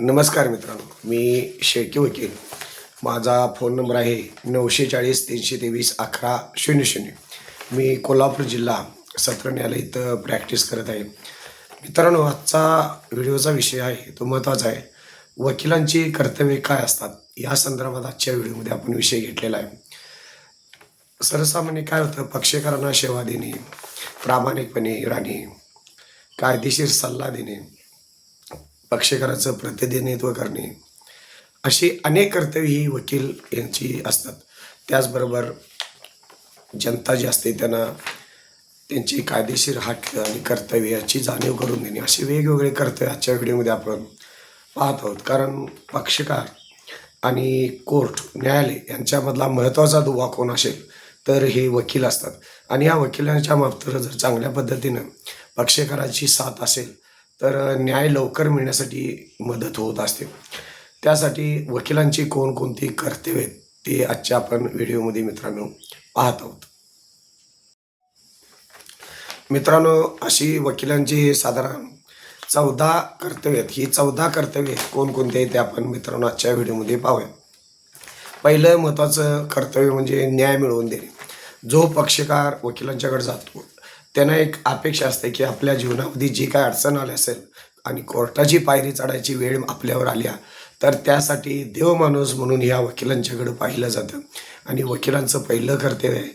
नमस्कार मित्रांनो मी शेळके वकील. माझा फोन नंबर आहे नऊशे चाळीस तीनशे तेवीस अकरा शून्य शून्य. मी कोल्हापूर जिल्हा सत्र न्यायालय इथं प्रॅक्टिस करत आहे. मित्रांनो आजचा व्हिडिओचा विषय आहे तो महत्त्वाचा आहे. वकिलांची कर्तव्ये काय असतात या संदर्भात आजच्या व्हिडिओमध्ये आपण विषय घेतलेला आहे. सर्वसामान्य काय होतं पक्षकारांना सेवा देणे प्रामाणिकपणे राहणे कायदेशीर सल्ला देणे पक्षकाराचं प्रतिनिधित्व करणे. अशी अनेक कर्तव्य ही वकील यांची असतात. त्याचबरोबर जनता जी असते त्यांना त्यांची कायदेशीर हक्क आणि कर्तव्य याची जाणीव करून देणे. असे वेगवेगळे कर्तव्य आजच्या व्हिडिओमध्ये आपण पाहत आहोत. कारण पक्षकार आणि कोर्ट न्यायालय यांच्यामधला महत्त्वाचा दुवा कोण असेल तर हे वकील असतात. आणि या वकिलांच्या बाबतीत जर चांगल्या पद्धतीनं पक्षकाराची साथ असेल तर न्याय लवकर मिळण्यासाठी मदत होत असते. त्यासाठी वकिलांची कोणकोणती कर्तव्य आहेत ते आजच्या आपण व्हिडिओमध्ये मित्रांनो पाहत आहोत. मित्रांनो अशी वकिलांची साधारण चौदा कर्तव्य आहेत. ही चौदा कर्तव्य कोणकोणती आहेत ते आपण मित्रांनो आजच्या व्हिडिओमध्ये पाहूया. पहिलं महत्त्वाचं कर्तव्य म्हणजे न्याय मिळवून देणे. जो पक्षकार वकिलांच्याकडे जातो त्यांना एक अपेक्षा असते की आपल्या जीवनामध्ये जी काय अडचण आली असेल आणि कोर्टाची पायरी चढायची वेळ आपल्यावर आल्या तर त्यासाठी देवमाणूस म्हणून ह्या वकिलांच्याकडं पाहिलं जातं. आणि वकिलांचं पहिलं कर्तव्य आहे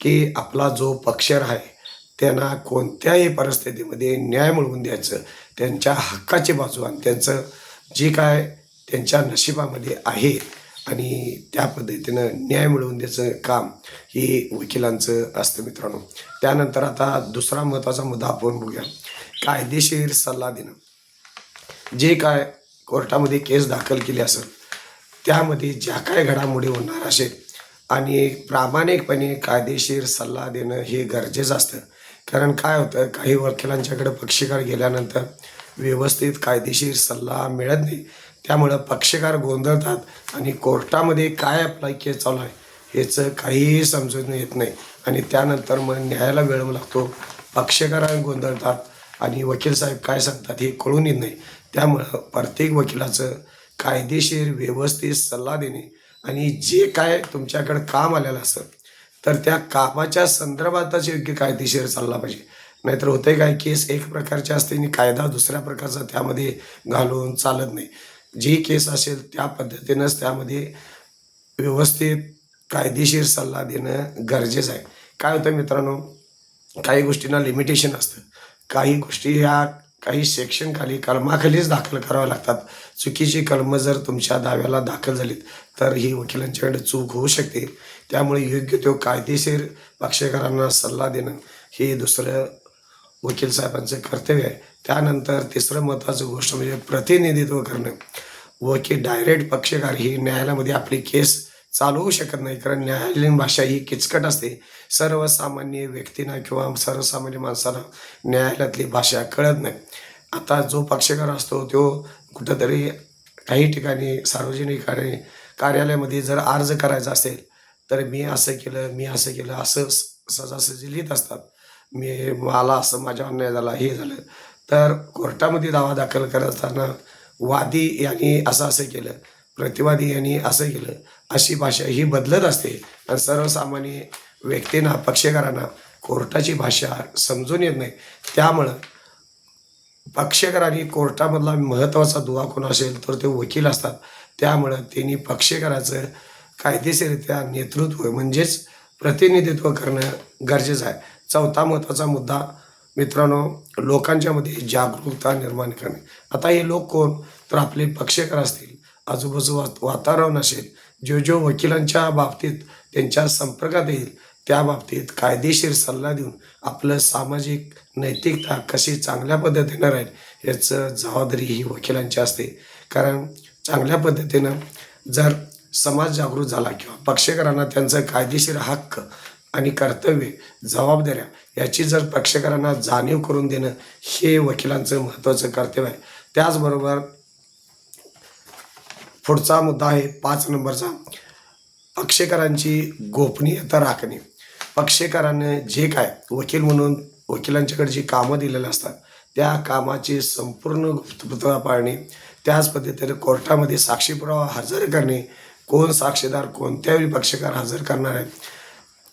की आपला जो पक्षर आहे त्यांना कोणत्याही परिस्थितीमध्ये न्याय मिळवून द्यायचं त्यांच्या हक्काची बाजू आणि त्यांचं जे काय त्यांच्या नशिबामध्ये आहे आणि त्या पद्धतीनं न्याय मिळवून द्यायचं काम हे वकिलांचं असतं मित्रांनो. त्यानंतर आता दुसरा महत्त्वाचा मुद्दा आपण बघूया. कायदेशीर सल्ला देणं. जे काय कोर्टामध्ये केस दाखल केली असेल त्यामध्ये ज्या काय घडामोडी होणार असेल आणि प्रामाणिकपणे कायदेशीर सल्ला देणं हे गरजेचं असतं. कारण काय होतं काही वकिलांच्याकडे पक्षकार गेल्यानंतर व्यवस्थित कायदेशीर सल्ला मिळत नाही. त्यामुळं पक्षकार गोंधळतात आणि कोर्टामध्ये काय आपला केस चालू आहे याचं काहीही समजून येत नाही. आणि त्यानंतर मग न्यायाला वेळ लागतो पक्षकार गोंधळतात आणि वकील साहेब काय सांगतात हे कळून येत नाही. त्यामुळं प्रत्येक वकिलाचं कायदेशीर व्यवस्थित सल्ला देणे आणि जे काय तुमच्याकडं काम आलेलं असतं तर त्या कामाच्या संदर्भातच योग्य कायदेशीर चालला पाहिजे. नाहीतर होते काय केस एक प्रकारचे असते आणि कायदा दुसऱ्या प्रकारचा त्यामध्ये घालून चालत नाही. जी केस असेल त्या पद्धतीनंच त्यामध्ये व्यवस्थित कायदेशीर सल्ला देणं गरजेचं आहे. काय होतं मित्रांनो काही गोष्टींना लिमिटेशन असतं. काही गोष्टी ह्या काही सेक्शनखाली कलमाखालीच दाखल कराव्या लागतात. चुकीची कलमं जर तुमच्या दाव्याला दाखल झालीत तर ही वकिलांच्याकडे चूक होऊ शकते. त्यामुळे योग्य तो कायदेशीर पक्षकारांना सल्ला देणं हे दुसरं वकील साहेबांचं कर्तव्य आहे. त्यानंतर तिसरं महत्त्वाचं गोष्ट म्हणजे प्रतिनिधित्व करणं. वकील डायरेक्ट पक्षकार ही न्यायालयामध्ये आपली केस चालवू शकत नाही. कारण न्यायालयीन भाषा ही किचकट असते. सर्वसामान्य व्यक्तींना किंवा सर्वसामान्य माणसाला न्यायालयातली भाषा कळत नाही. आता जो पक्षकार असतो तो कुठंतरी काही ठिकाणी सार्वजनिक कार्य कार्यालयामध्ये जर अर्ज करायचा असेल तर मी असं केलं मी असं केलं असं सहजासहजी लिहित असतात. मी मला असं माझ्या अन्याय झाला हे झालं. तर कोर्टामध्ये दावा दाखल करत असताना वादी यांनी असं असं केलं प्रतिवादी यांनी असं केलं अशी भाषा ही बदलत असते. आणि सर्वसामान्य व्यक्तींना पक्षकारांना कोर्टाची भाषा समजून येत नाही. त्यामुळं पक्षकारांनी कोर्टामधला महत्त्वाचा दुवा कोण असेल तर ते वकील असतात. त्यामुळं त्यांनी पक्षकाराचं कायदेशीररित्या नेतृत्व म्हणजेच प्रतिनिधित्व करणं गरजेचं आहे. चौथा महत्त्वाचा मुद्दा मित्रांनो लोकांच्यामध्ये जागरूकता निर्माण करणे. आता हे लोक कोण? तर आपले पक्षकार असतील आजूबाजू वातावरण असेल जो जो वकिलांच्या बाबतीत त्यांच्या संपर्कात येईल त्या बाबतीत कायदेशीर सल्ला देऊन आपलं सामाजिक नैतिकता कशी चांगल्या पद्धतीनं राहील याचं जबाबदारी ही वकिलांची असते. कारण चांगल्या पद्धतीनं जर समाज जागृत झाला किंवा पक्षकारांना त्यांचं कायदेशीर हक्क आणि कर्तव्य जबाबदाऱ्या याची जर पक्षकारांना जाणीव करून देणं हे वकिलांचं महत्त्वाचं कर्तव्य आहे. त्याचबरोबर पुढचा मुद्दा आहे पाच नंबरचा पक्षकारांची गोपनीयता राखणे. पक्षकारांनी जे काय वकील म्हणून वकिलांच्याकडे जी कामं दिलेली असतात त्या कामाची संपूर्ण गुप्तता पाळणे त्याच पद्धतीने कोर्टामध्ये साक्षीपुरावा हजर करणे कोण साक्षीदार कोणत्याही पक्षकार हजर करणार आहे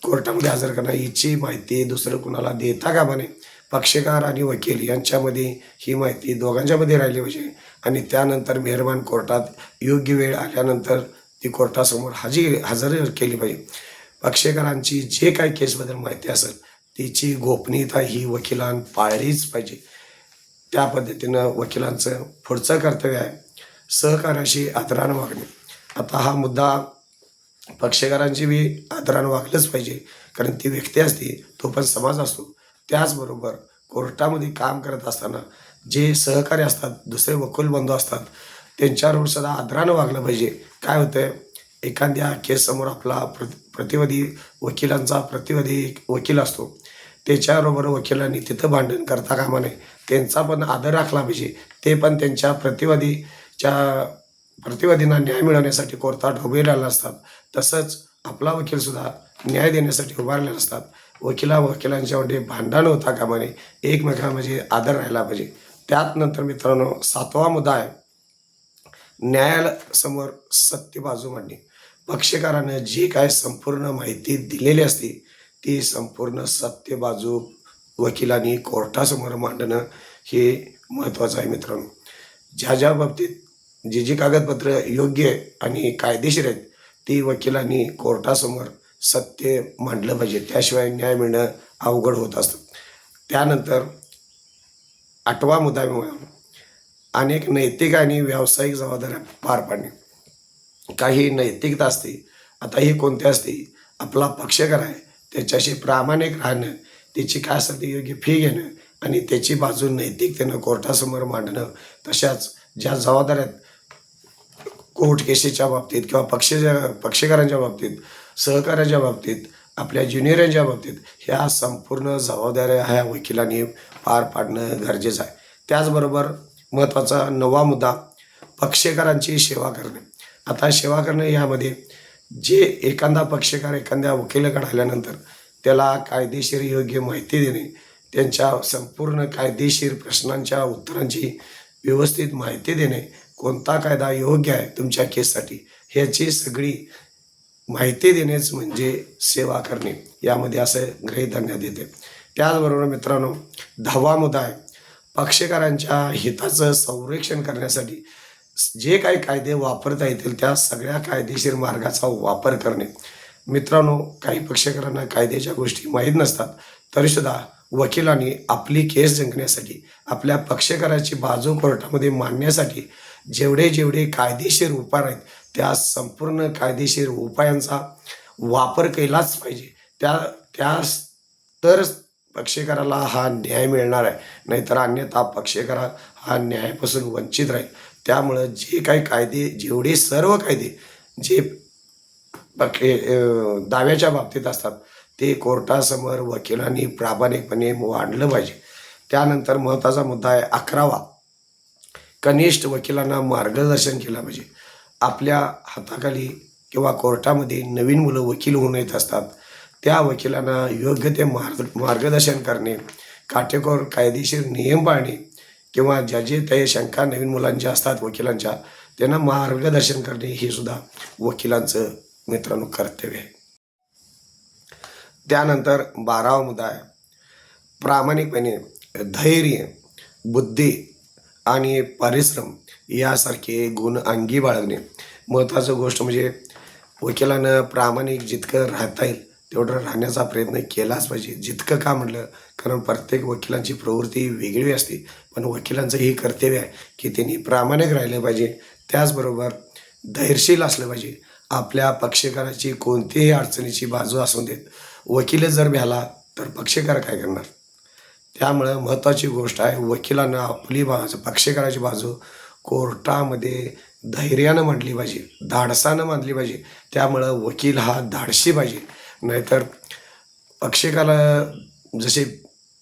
कोर्टामध्ये हजर करणार याची माहिती दुसरं कुणाला देता कामा नये. पक्षकार आणि वकील यांच्यामध्ये ही माहिती दोघांच्यामध्ये राहिली पाहिजे. आणि त्यानंतर मेहरबान कोर्टात योग्य वेळ आल्यानंतर ती कोर्टासमोर हजी हजर केली पाहिजे. पक्षकारांची जे काही केसबद्दल माहिती असेल तिची गोपनीयता ही वकिलां पाळलीच पाहिजे. त्या पद्धतीनं वकिलांचं पुढचं कर्तव्य आहे. सहकार्याशी आदरानं मागणे आता हा मुद्दा पक्षकारांची बी आदरानं वागलंच पाहिजे. कारण ती व्यक्ती असते तो पण समाज असतो. त्याचबरोबर कोर्टामध्ये काम करत असताना जे सहकारी असतात दुसरे वकील बंधू असतात त्यांच्यावर सुद्धा आदरानं वागलं पाहिजे. काय होतंय? एखाद्या केससमोर आपला प्र प्रतिवादी वकिलांचा प्रतिवादी वकील असतो. त्याच्याबरोबर वकिलांनी तिथं भांडण करता कामा नये. त्यांचा पण आदर राखला पाहिजे. ते पण त्यांच्या प्रतिवादीच्या प्रतिवादींना न्याय मिळवण्यासाठी कोर्टात उभे राहिला असतात. तसंच आपला वकीलसुद्धा न्याय देण्यासाठी उभारले असतात. वकिला वकिलांच्यामध्ये भांडण होता कामा नये एकमेकांमध्ये म्हणजे आदर राहिला पाहिजे. त्यात नंतर मित्रांनो सातवा मुद्दा आहे न्यायालयासमोर सत्य बाजू मांडणे. पक्षकारानं जी काय संपूर्ण माहिती दिलेली असते ती संपूर्ण सत्य बाजू वकिलांनी कोर्टासमोर मांडणं हे महत्त्वाचं आहे मित्रांनो. ज्या ज्या बाबतीत जी जी कागदपत्र योग्य आहे आणि कायदेशीर आहेत ती वकिलांनी कोर्टासमोर सत्य मांडलं पाहिजे. त्याशिवाय न्याय मिळणं अवघड होत असतं. त्यानंतर आठवा मुद्दा अनेक नैतिक आणि व्यावसायिक जबाबदाऱ्या पार पाडणे. काही नैतिकता असते आता ही कोणती असते आपला पक्षकार आहे त्याच्याशी प्रामाणिक राहणं त्याची काय असेल ती योग्य फी घेणं आणि त्याची बाजू नैतिकतेनं कोर्टासमोर मांडणं तशाच ज्या जबाबदाऱ्या कोर्टकेसेसच्या कोर्ट बाबतीत किंवा पक्षाच्या पक्षकारांच्या बाबतीत सहकार्याच्या बाबतीत आपल्या ज्युनियरांच्या बाबतीत ह्या संपूर्ण जबाबदाऱ्या ह्या वकिलांनी पार पाडणं गरजेचं आहे. त्याचबरोबर महत्त्वाचा नवा मुद्दा पक्षकारांची सेवा करणे. आता सेवा करणे यामध्ये जे एखादा पक्षकार एखाद्या वकिलाकडे आल्यानंतर त्याला कायदेशीर योग्य माहिती देणे त्यांच्या संपूर्ण कायदेशीर प्रश्नांच्या उत्तरांची व्यवस्थित माहिती देणे कोणता कायदा योग्य आहे तुमच्या केससाठी ह्याची सगळी माहिती देणेच म्हणजे सेवा करणे यामध्ये असं गृहीत धरण्यात येते त्याचबरोबर मित्रांनो दहावा मुद्दा आहे पक्षकारांच्या हिताचं संरक्षण करण्यासाठी जे काही कायदे वापरता येतील त्या सगळ्या कायदेशीर मार्गाचा वापर करणे. मित्रांनो काही पक्षकारांना कायद्याच्या गोष्टी माहीत नसतात तरीसुद्धा वकिलांनी आपली केस जिंकण्यासाठी आपल्या पक्षकाराची बाजू कोर्टामध्ये मांडण्यासाठी जेवढे जेवढे कायदेशीर उपाय आहेत त्या संपूर्ण कायदेशीर उपायांचा वापर केलाच पाहिजे. त्या त्या तर पक्षकाराला हा न्याय मिळणार आहे. नाहीतर अन्यथा पक्षकारा हा न्यायापासून वंचित राहील. त्यामुळं जे काही कायदे जेवढे सर्व कायदे जे पक्षे दाव्याच्या बाबतीत असतात ते कोर्टासमोर वकिलांनी प्रामाणिकपणे मांडलं पाहिजे. त्यानंतर महत्त्वाचा मुद्दा आहे अकरावा. कनिष्ठ वकिलांना मार्गदर्शन केलं पाहिजे आपल्या हाताखाली किंवा कोर्टामध्ये नवीन मुलं वकील होऊन येत असतात त्या वकिलांना योग्य ते मार्ग मार्गदर्शन करणे काटेकोर कायदेशीर नियम पाळणे किंवा ज्या जे त्या शंका नवीन मुलांच्या असतात वकिलांच्या त्यांना मार्गदर्शन करणे हे सुद्धा वकिलांचं मित्रांनो कर्तव्य आहे. त्यानंतर बारावा मुद्दा आहे. प्रामाणिकपणे धैर्य बुद्धी आणि परिश्रम यासारखे गुण अंगी बाळगणे. महत्त्वाचं गोष्ट म्हणजे वकिलानं प्रामाणिक जितकं राहता येईल तेवढं राहण्याचा प्रयत्न केलाच पाहिजे. जितकं का म्हटलं कारण प्रत्येक वकिलांची प्रवृत्ती वेगळी असते. पण वकिलांचं हे कर्तव्य आहे की त्यांनी प्रामाणिक राहिलं पाहिजे. त्याचबरोबर धैर्यशील असलं पाहिजे. आपल्या पक्षकाराची कोणतीही अडचणीची बाजू असून देत. वकील जर भ्याला तर पक्षकार काय करणार? त्यामुळं महत्त्वाची गोष्ट आहे वकिलांना आपली बाजू पक्षकाराची बाजू कोर्टामध्ये धैर्यानं मांडली पाहिजे धाडसानं मांडली पाहिजे. त्यामुळं वकील हा धाडशी पाहिजे. नाहीतर पक्षकाला जशी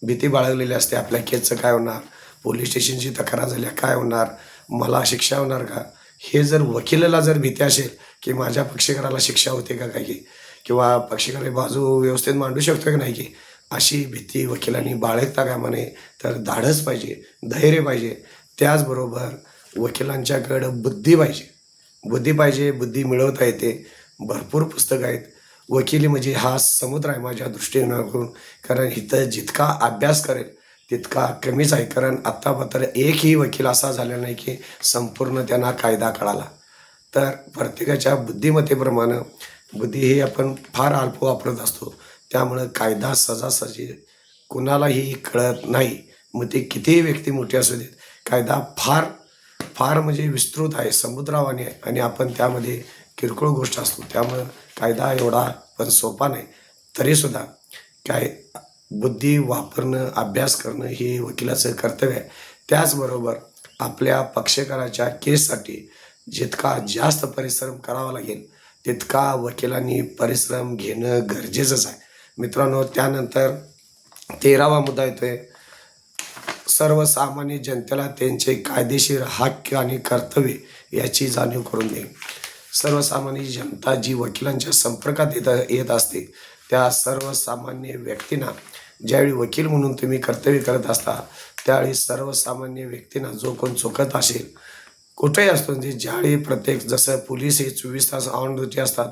भीती बाळगलेली असते आपल्या केसचं काय होणार पोलीस स्टेशनची तक्रार झाल्या काय होणार मला शिक्षा होणार का? हे जर वकिलाला जर भीती असेल की माझ्या पक्षकाराला शिक्षा होते का काही? किंवा पक्षकाराची बाजू व्यवस्थित मांडू शकतो की नाही? की अशी भीती वकिलांनी बाळगता कामा नये तर धाडस पाहिजे धैर्य पाहिजे. त्याचबरोबर वकिलांच्याकडं बुद्धी पाहिजे. बुद्धी पाहिजे बुद्धी मिळवता येते. भरपूर पुस्तकं आहेत. वकिली म्हणजे हा समुद्र आहे माझ्या दृष्टीकोनाकडून कारण इथं जितका अभ्यास करेल तितका कमीच आहे. कारण आत्ता मात्र एकही वकील असा झाला नाही की संपूर्ण त्यांना कायदा कळाला. तर प्रत्येकाच्या बुद्धिमत्तेप्रमाणे बुद्धी ही आपण फार अल्प वापरत असतो. त्यामुळं कायदा सजासजी कुणालाही कळत नाही. मग ते कितीही व्यक्ती मोठी असू देत कायदा फार फार म्हणजे विस्तृत आहे समुद्रावाने आहे आणि आपण त्यामध्ये किरकोळ गोष्ट असतो. त्यामुळं कायदा एवढा पण सोपा नाही. तरीसुद्धा काय बुद्धी वापरणं अभ्यास करणं हे वकिलाचं कर्तव्य आहे. त्याचबरोबर आपल्या पक्षकाराच्या केससाठी जितका जास्त परिश्रम करावा लागेल तितका वकिलांनी परिश्रम घेणं गरजेचंच आहे. मित्रांनो त्यानंतर तेरावा मुद्दा येतोय. सर्वसामान्य जनतेला त्यांचे कायदेशीर हक्क आणि कर्तव्य याची जाणीव करून देईल सर्वसामान्य जनता जी वकिलांच्या संपर्कात येत येत असते त्या सर्वसामान्य व्यक्तींना ज्यावेळी वकील म्हणून तुम्ही कर्तव्य करत असता त्यावेळी सर्वसामान्य व्यक्तींना जो कोण चुकत असेल कुठेही असतो म्हणजे ज्यावेळी प्रत्येक जसं पोलीस हे चोवीस तास ऑन ड्युटी असतात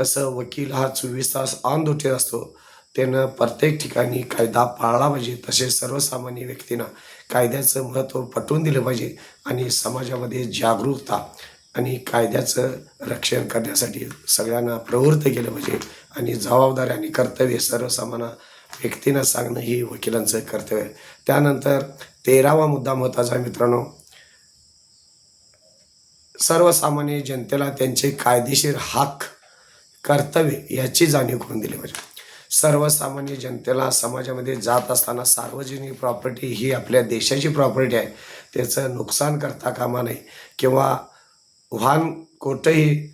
तसं वकील हा चोवीस तास ऑन ड्युटी असतो. त्यानं प्रत्येक ठिकाणी कायदा पाळला पाहिजे तसेच सर्वसामान्य व्यक्तींना कायद्याचं महत्त्व पटवून दिलं पाहिजे आणि समाजामध्ये जागरूकता आणि कायद्याचं रक्षण करण्यासाठी सगळ्यांना प्रवृत्त केलं पाहिजे आणि जबाबदारी आणि कर्तव्य सर्वसामान्य व्यक्तींना सांगणं ही वकिलांचं कर्तव्य आहे. त्यानंतर तेरावा मुद्दा महत्त्वाचा मित्रांनो. सर्वसामान्य जनतेला त्यांचे कायदेशीर हक्क कर्तव्य याची जाणीव करून दिली पाहिजे. सर्वसामान्य जनतेला समाजामध्ये जात असताना सार्वजनिक प्रॉपर्टी ही आपल्या देशाची प्रॉपर्टी आहे. त्याचं नुकसान करता कामा नये किंवा वाहन कुठंही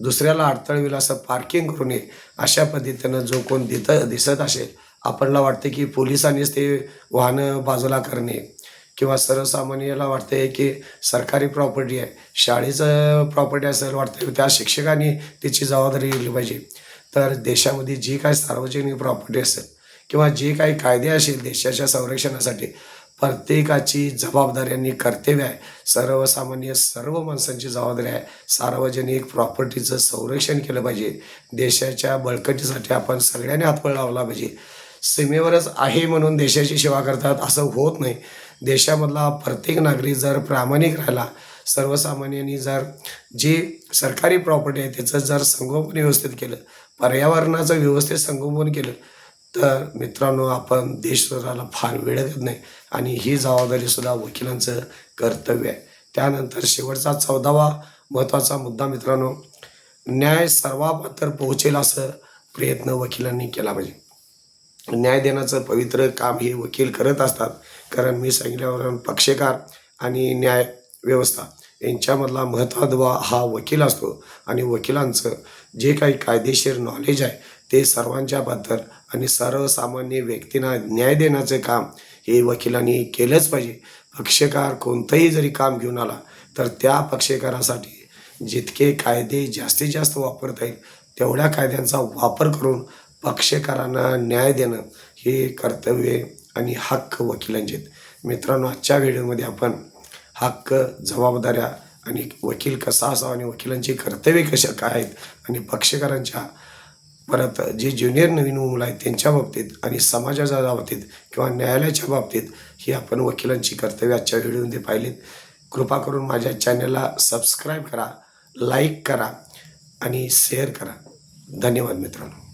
दुसऱ्याला अडथळविला असं पार्किंग करू नये अशा पद्धतीनं जो कोण दित दिसत असेल आपल्याला वाटते की पोलिसांनीच ते वाहनं बाजूला करणे किंवा सर्वसामान्याला वाटते की सरकारी प्रॉपर्टी आहे. शाळेचं प्रॉपर्टी असेल वाटतं त्या शिक्षकांनी त्याची जबाबदारी घेतली पाहिजे. तर देशामध्ये जी काही सार्वजनिक प्रॉपर्टी असेल किंवा जे काही कायदे असेल देशाच्या संरक्षणासाठी प्रत्येकाची जबाबदारी आणि कर्तव्य आहे. सर्वसामान्य सर्व माणसांची जबाबदारी आहे. सार्वजनिक प्रॉपर्टीचं संरक्षण केलं पाहिजे. देशाच्या बळकटीसाठी आपण सगळ्यांनी हातपळ लावला पाहिजे. सीमेवरच आहे म्हणून देशाची सेवा करतात असं होत नाही. देशामधला प्रत्येक नागरिक जर प्रामाणिक राहिला सर्वसामान्यांनी जर जी सरकारी प्रॉपर्टी आहे त्याचं जर संगोपन व्यवस्थित केलं पर्यावरणाचं व्यवस्थित संगोपन केलं तर मित्रांनो आपण देश फार वेळ देत नाही. आणि ही जबाबदारीसुद्धा वकिलांचं कर्तव्य आहे. त्यानंतर शेवटचा चौदावा महत्त्वाचा मुद्दा मित्रांनो न्याय सर्वापात्र पोहोचेल असं प्रयत्न वकिलांनी केला पाहिजे. न्याय देण्याचं पवित्र काम हे वकील करत असतात. कारण मी सांगितल्यावर पक्षकार आणि न्याय व्यवस्था. यांच्यामधला महत्त्वाचा हा वकील असतो आणि वकिलांचं जे काही कायदेशीर नॉलेज आहे ते सर्वांच्या बद्दल आणि सर्वसामान्य व्यक्तींना न्याय देण्याचं काम हे वकिलांनी केलंच पाहिजे पक्षकार कोणतंही जरी काम घेऊन आला तर त्या पक्षकारासाठी जितके कायदे जास्तीत जास्त वापरता येईल तेवढ्या कायद्यांचा वापर करून पक्षकारांना न्याय देणं हे कर्तव्य आणि हक्क वकिलांचे आहेत. मित्रांनो आजच्या व्हिडिओमध्ये आपण हक्क जबाबदाऱ्या आणि वकील कसा असावा आणि वकिलांची कर्तव्ये कशा काय आहेत? आणि पक्षकारांच्या परत जे ज्युनियर नवीन मुलं आहेत त्यांच्या बाबतीत आणि समाजाच्या बाबतीत किंवा न्यायालयाच्या बाबतीत ही आपण वकिलांची कर्तव्य आजच्या व्हिडिओमध्ये पाहिलीत. कृपा करून माझ्या चॅनलला सबस्क्राईब करा लाईक करा आणि शेअर करा. धन्यवाद मित्रांनो.